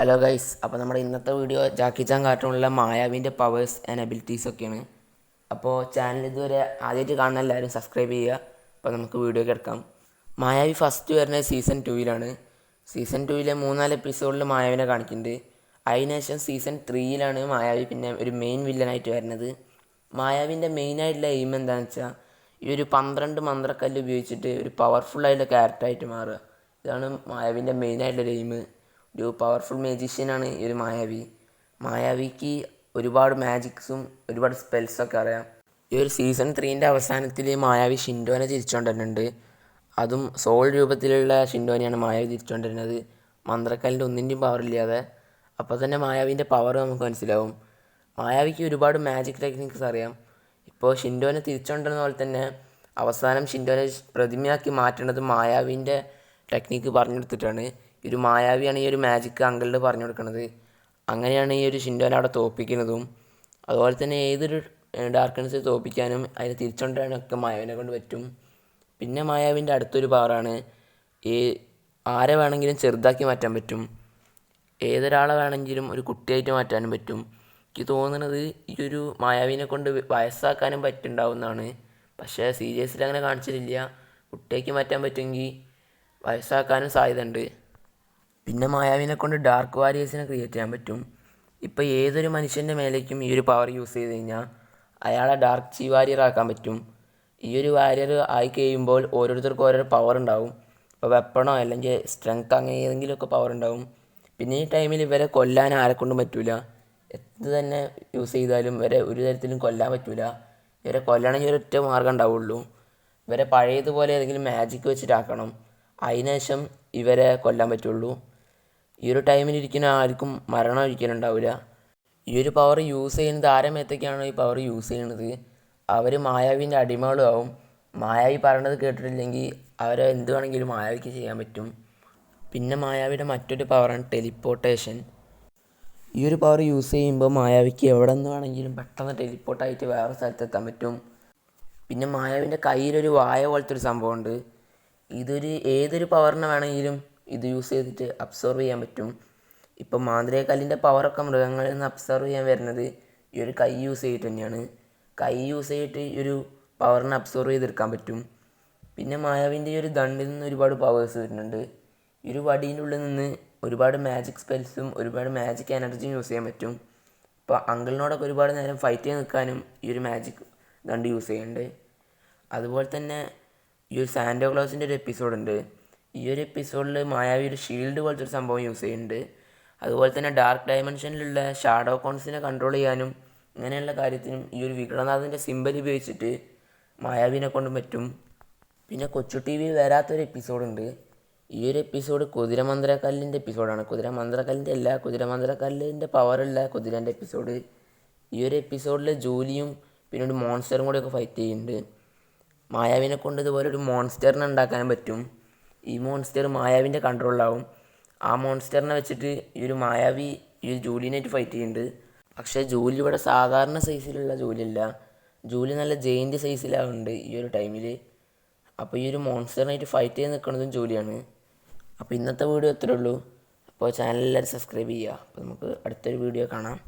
Hello guys അപ്പോൾ നമ്മുടെ ഇന്നത്തെ വീഡിയോ ജാക്കി ചാൻ കാർട്ടൂണിലെ മായാവിന്റെ പവേഴ്സ് ആൻഡ് എബിലിറ്റീസ് ഒക്കെയാണ്. അപ്പോൾ ചാനൽ ഇതുവരെ ആദ്യമായിട്ട് കാണുന്ന എല്ലാവരും സബ്സ്ക്രൈബ് ചെയ്യുക. അപ്പോൾ നമുക്ക് വീഡിയോ എടുക്കാം. മായാവി ഫസ്റ്റ് വരുന്നത് സീസൺ ടൂവിലാണ് സീസൺ ടൂവിലെ മൂന്നാൽ എപ്പിസോഡിൽ മായാവിനെ കാണിക്കുന്നുണ്ട്. അതിനുശേഷം സീസൺ ത്രീയിലാണ് മായാവി പിന്നെ ഒരു മെയിൻ വില്ലനായിട്ട് വരുന്നത്. മായാവിന്റെ മെയിനായിട്ടുള്ള എയിം എന്താണെന്ന് വെച്ചാൽ ഈ ഒരു പന്ത്രണ്ട് മന്ത്രക്കല്ല് ഉപയോഗിച്ചിട്ട് ഒരു പവർഫുൾ ആയിട്ടുള്ള ക്യാരക്ടറായിട്ട് മാറുക. ഇതാണ് മായാവിന്റെ മെയിനായിട്ടുള്ള എയിം ഒരു പവർഫുൾ മേജീഷ്യനാണ് ഈ ഒരു മായാവി. മായാവിക്ക് ഒരുപാട് മാജിക്സും ഒരുപാട് സ്പെൽസൊക്കെ അറിയാം. ഈ ഒരു സീസൺ ത്രീന്റെ അവസാനത്തിൽ മായാവി ഷിൻഡോനെ തിരിച്ചുകൊണ്ടിരുന്നുണ്ട് അതും സോൾ രൂപത്തിലുള്ള ഷിൻഡോനെയാണ് മായാവി തിരിച്ചുകൊണ്ടിരുന്നത് മന്ത്രക്കല്ലിന്റെ ഒന്നിന്റെയും പവർ ഇല്ലാതെ. അപ്പോൾ തന്നെ മായാവിന്റെ പവർ നമുക്ക് മനസ്സിലാവും. മായാവിക്ക് ഒരുപാട് മാജിക് ടെക്നിക്സ് അറിയാം. ഇപ്പോൾ ഷിൻഡോനെ തിരിച്ചുകൊണ്ടിരുന്ന പോലെ തന്നെ അവസാനം ഷിൻഡോനെ പ്രതിമയാക്കി മാറ്റേണ്ടത് മായാവിന്റെ ടെക്നിക്ക് പറഞ്ഞെടുത്തിട്ടാണ് ഈ ഒരു മായാവിയാണ് ഈ ഒരു മാജിക്ക് അങ്കിളിന് പറഞ്ഞു കൊടുക്കുന്നത് അങ്ങനെയാണ് ഈ ഒരു ഷിൻഡോനെ അവിടെ തോൽപ്പിക്കുന്നതും അതുപോലെ തന്നെ ഏതൊരു ഡാർക്ക്നെസ് തോൽപ്പിക്കാനും അതിനെ ഒക്കെ മായാവിനെ കൊണ്ട് പറ്റും. പിന്നെ മായാവിന്റെ അടുത്തൊരു പവറാണ് ഈ ആരെ വേണമെങ്കിലും ചെറുതാക്കി മാറ്റാൻ പറ്റും. ഏതൊരാളെ വേണമെങ്കിലും ഒരു കുട്ടിയായിട്ട് മാറ്റാനും പറ്റും. എനിക്ക് തോന്നുന്നത് ഈ ഒരു മായാവിനെ കൊണ്ട് വയസ്സാക്കാനും പറ്റുണ്ടാവുന്നതാണ്. പക്ഷേ സീരിയസിൽ അങ്ങനെ കാണിച്ചിട്ടില്ല. കുട്ടിയാക്കി മാറ്റാൻ പറ്റുമെങ്കിൽ വയസ്സാക്കാനും സാധ്യതയുണ്ട്. പിന്നെ മായാവിനെ കൊണ്ട് ഡാർക്ക് വാരിയേഴ്സിനെ ക്രിയേറ്റ് ചെയ്യാൻ പറ്റും. ഇപ്പോൾ ഏതൊരു മനുഷ്യന്റെ മേലേക്കും ഈ ഒരു പവർ യൂസ് ചെയ്ത് കഴിഞ്ഞാൽ അയാളെ ഡാർക്ക് ചീ വാരിയർ ആക്കാൻ പറ്റും. ഈ ഒരു വാരിയർ ആയി കഴിയുമ്പോൾ ഓരോരുത്തർക്കും ഓരോ പവർ ഉണ്ടാവും. ഇപ്പോൾ വെപ്പണോ അല്ലെങ്കിൽ സ്ട്രെങ്ത് അങ്ങനെ ഏതെങ്കിലുമൊക്കെ പവർ ഉണ്ടാവും. പിന്നെ ഈ ടൈമിൽ ഇവരെ കൊല്ലാൻ ആരെക്കൊണ്ടും പറ്റില്ല എന്ത് തന്നെ യൂസ് ചെയ്താലും ഇവരെ ഒരു തരത്തിലും കൊല്ലാൻ പറ്റില്ല ഇവരെ കൊല്ലണമെങ്കിൽ ഒരൊറ്റ മാർഗം ഉണ്ടാവുള്ളൂ. ഇവരെ പഴയതുപോലെ ഏതെങ്കിലും മാജിക് വെച്ചിട്ടാക്കണം. അതിനുശേഷം ഇവരെ കൊല്ലാൻ പറ്റുള്ളൂ. ഈ ഒരു ടൈമിൽ ഇരിക്കുന്ന ആർക്കും മരണം ഒരിക്കലും ഉണ്ടാവില്ല ഈ ഒരു പവർ യൂസ് ചെയ്യുന്നത് ആരമേത്തൊക്കെയാണോ ഈ പവർ യൂസ് ചെയ്യുന്നത്? അവർ മായാവിന്റെ അടിമകളും ആവും. മായാവി പറയണത് കേട്ടിട്ടില്ലെങ്കിൽ അവരെ എന്ത് വേണമെങ്കിലും മായാവിക്ക് ചെയ്യാൻ പറ്റും. പിന്നെ മായാവിയുടെ മറ്റൊരു പവറാണ് ടെലിപ്പോർട്ടേഷൻ ഈ ഒരു പവർ യൂസ് ചെയ്യുമ്പോൾ മായാവിക്ക് എവിടെ നിന്ന് വേണമെങ്കിലും പെട്ടെന്ന് ടെലിപ്പോർട്ടായിട്ട് വേറെ സ്ഥലത്തെത്താൻ പറ്റും. പിന്നെ മായാവിന്റെ കയ്യിലൊരു വായ പോലത്തെ ഒരു സംഭവമുണ്ട്. ഇതൊരു ഏതൊരു പവറിനെ വേണമെങ്കിലും ഇത് യൂസ് ചെയ്തിട്ട് അബ്സോർവ് ചെയ്യാൻ പറ്റും. ഇപ്പം മാന്ത്രികക്കല്ലിന്റെ പവറൊക്കെ മൃഗങ്ങളിൽ നിന്ന് അബ്സോർവ് ചെയ്യാൻ വരുന്നത് ഈ ഒരു കൈ യൂസ് ചെയ്തിട്ട് തന്നെയാണ്. കൈ യൂസ് ചെയ്തിട്ട് ഈ ഒരു പവറിനെ അബ്സോർവ് ചെയ്തെടുക്കാൻ പറ്റും. പിന്നെ മായാവിന്റെ ഈ ഒരു ദണ്ടിൽ നിന്ന് ഒരുപാട് പവേഴ്സ് വരുന്നുണ്ട്. ഈ ഒരു വടീന്റെ ഉള്ളിൽ നിന്ന് ഒരുപാട് മാജിക് സ്പെൽസും ഒരുപാട് മാജിക് എനർജിയും യൂസ് ചെയ്യാൻ പറ്റും. ഇപ്പോൾ അങ്കിളിനോടൊക്കെ ഒരുപാട് നേരം ഫൈറ്റ് ചെയ്ത് നിൽക്കാനും ഈ ഒരു മാജിക് ദണ്ട് യൂസ് ചെയ്യുന്നുണ്ട്. അതുപോലെ തന്നെ ഈ ഒരു സാൻഡോ ക്ലോസിന്റെ ഒരു എപ്പിസോഡ് ഉണ്ട്. ഈ ഒരു എപ്പിസോഡിൽ മായാവി ഒരു ഷീൽഡ് പോലത്തെ ഒരു സംഭവം യൂസ് ചെയ്യുന്നുണ്ട് അതുപോലെ തന്നെ ഡാർക്ക് ഡയമെൻഷനിലുള്ള ഷാഡോ കോൺസിനെ കൺട്രോൾ ചെയ്യാനും ഇങ്ങനെയുള്ള കാര്യത്തിനും ഈ ഒരു വികടനാഥിന്റെ സിമ്പൽ ഉപയോഗിച്ചിട്ട് മായാവിനെ കൊണ്ട് പറ്റും. പിന്നെ കൊച്ചു ടി വി വരാത്തൊരു എപ്പിസോഡുണ്ട് ഈ ഒരു എപ്പിസോഡ് കുതിരമന്ത്രക്കല്ലിന്റെ എപ്പിസോഡാണ് കുതിരമന്ത്രക്കല്ലിന്റെ അല്ല കുതിരമന്ത്രക്കല്ലിന്റെ പവറുള്ള കുതിരന്റെ എപ്പിസോഡ് ഈ ഒരു എപ്പിസോഡിൽ ജൂലിയും പിന്നെ ഒരു മോൺസ്റ്ററും കൂടെയൊക്കെ ഫൈറ്റ് ചെയ്യുന്നുണ്ട് മായാവിനെ കൊണ്ട് ഇതുപോലെ ഒരു മോൺസ്റ്ററിനെ ഉണ്ടാക്കാനും പറ്റും. ഈ മോൺസ്റ്റർ മായാവിന്റെ കൺട്രോളിലാവും ആ മോൺസ്റ്ററിനെ വെച്ചിട്ട് ഈ ഒരു മായാവി ഈ ഒരു ജൂലിനായിട്ട് ഫൈറ്റ് ചെയ്യുന്നുണ്ട് പക്ഷേ ജൂലി ഇവിടെ സാധാരണ സൈസിലുള്ള ജൂലിയല്ല. ജൂലി നല്ല ജയിന്റ് സൈസിലാവുന്നുണ്ട് ഈ ഒരു ടൈമിൽ അപ്പോൾ ഈ ഒരു മോൺസ്റ്ററിനായിട്ട് ഫൈറ്റ് ചെയ്ത് നിൽക്കുന്നതും ജൂലിയാണ്. അപ്പോൾ ഇന്നത്തെ വീഡിയോ ഇത്രേ ഉള്ളൂ. അപ്പോൾ ചാനൽ എല്ലാവരും സബ്സ്ക്രൈബ് ചെയ്യുക. അപ്പോൾ നമുക്ക് അടുത്തൊരു വീഡിയോ കാണാം.